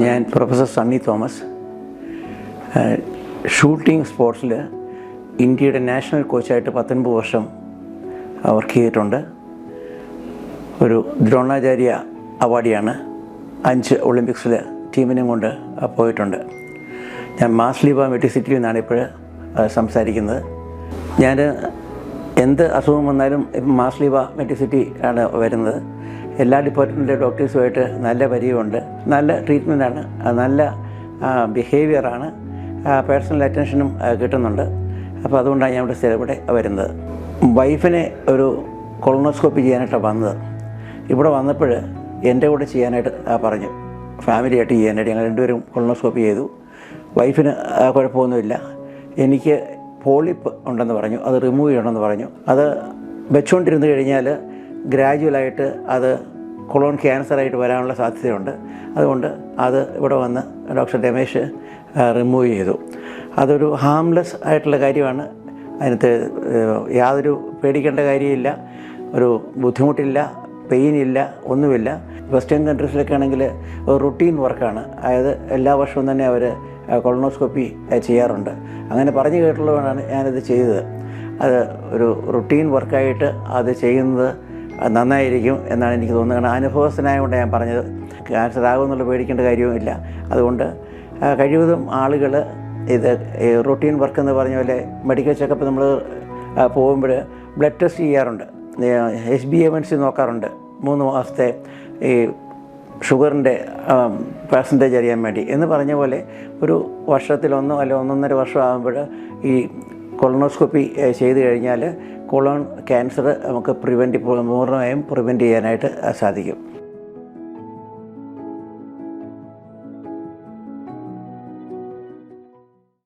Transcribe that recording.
ഞാൻ professor Sunny Thomas. Shooting സ്പോർട്സിൽ ഇന്ത്യയുടെ നാഷണൽ കോച്ചായിട്ട് പത്തൊൻപത് വർഷം വർക്ക് ചെയ്തിട്ടുണ്ട്. ഒരു ദ്രോണാചാര്യ അവാർഡിയാണ് അഞ്ച് ഒളിമ്പിക്സിൽ ടീമിനെയും കൊണ്ട് പോയിട്ടുണ്ട്. ഞാൻ മാസ്ലിബ മെഡിസിറ്റിയിൽ നിന്നാണ് ഇപ്പോൾ സംസാരിക്കുന്നത്. ഞാൻ എന്ത് അസുഖം വന്നാലും ഇപ്പം മാസ്ലിബ മെഡിസിറ്റി ആണ് വരുന്നത്. എല്ലാ ഡിപ്പാർട്ട്മെന്റിലെ ഡോക്ടേഴ്സുമായിട്ട് നല്ല പരിചയമുണ്ട്. നല്ല ട്രീറ്റ്മെന്റാണ് നല്ല ബിഹേവിയറാണ് പേഴ്സണൽ അറ്റൻഷനും കിട്ടുന്നുണ്ട്. അപ്പോൾ അതുകൊണ്ടാണ് ഞാൻ ഇവിടെ സ്ഥിരപ്പെടെ വരുന്നത്. വൈഫിനെ ഒരു കൊളോണോസ്കോപ്പി ചെയ്യാനായിട്ടാണ് വന്നത്. ഇവിടെ വന്നപ്പോൾ എന്റെ കൂടെ ചെയ്യാനായിട്ട് പറഞ്ഞു. ഫാമിലിയായിട്ട് ചെയ്യാനായിട്ട് ഞങ്ങൾ രണ്ടുപേരും കൊളോണോസ്കോപ്പി ചെയ്തു. വൈഫിന് കുഴപ്പമൊന്നുമില്ല. എനിക്ക് പോളിപ്പ് ഉണ്ടെന്ന് പറഞ്ഞു. അത് റിമൂവ് ചെയ്യണമെന്ന് പറഞ്ഞു. അത് വെച്ചുകൊണ്ടിരുന്ന് കഴിഞ്ഞാൽ ഗ്രാജുവലായിട്ട് അത് കൊളോൺ ക്യാൻസറായിട്ട് വരാനുള്ള സാധ്യതയുണ്ട്. അതുകൊണ്ട് അത് ഇവിടെ വന്ന് ഡോക്ടർ രമേശ് റിമൂവ് ചെയ്തു. അതൊരു ഹാംലെസ് ആയിട്ടുള്ള കാര്യമാണ്. അതിനകത്ത് യാതൊരു പേടിക്കേണ്ട കാര്യമില്ല. ഒരു ബുദ്ധിമുട്ടില്ല പെയിനില്ല ഒന്നുമില്ല. വെസ്റ്റേൺ കൺട്രീസിലൊക്കെ ആണെങ്കിൽ റുട്ടീൻ വർക്കാണ്. അതായത് എല്ലാ വർഷവും തന്നെ അവർ കൊളോണോസ്കോപ്പി ചെയ്യാറുണ്ട്. അങ്ങനെ പറഞ്ഞു കേട്ടുള്ളതാണ് ഞാനത് ചെയ്തത്. അത് ഒരു റുട്ടീൻ വർക്കായിട്ട് അത് ചെയ്യുന്നത് നന്നായിരിക്കും എന്നാണ് എനിക്ക് തോന്നുന്നത്. കാരണം അനുഭവസ്ഥനായതുകൊണ്ട് ഞാൻ പറഞ്ഞത്. ക്യാൻസർ ആകുമെന്നുള്ള പേടിക്കേണ്ട കാര്യവുമില്ല അതുകൊണ്ട് കഴിവതും ആളുകൾ ഇത് റൊട്ടീൻ വർക്ക് എന്ന് പറഞ്ഞ പോലെ മെഡിക്കൽ ചെക്കപ്പ് നമ്മൾ പോകുമ്പോൾ ബ്ലഡ് ടെസ്റ്റ് ചെയ്യാറുണ്ട്. H B M N C നോക്കാറുണ്ട്. മൂന്ന് മാസത്തെ ഈ ഷുഗറിന്റെ പെർസെന്റേജ് അറിയാൻ വേണ്ടി. എന്ന് പറഞ്ഞ പോലെ ഒരു വർഷത്തിലൊന്നോ അല്ല ഒന്നൊന്നര വർഷം ആകുമ്പോൾ ഈ കൊളോണോസ്കോപ്പി ചെയ്തു ചെയ്ത് കഴിഞ്ഞാൽ കൊളോൺ ക്യാൻസർ നമുക്ക് പ്രിവെന്റ് പൂർണമായും പ്രിവെന്റ് ചെയ്യാനായിട്ട് സാധിക്കും.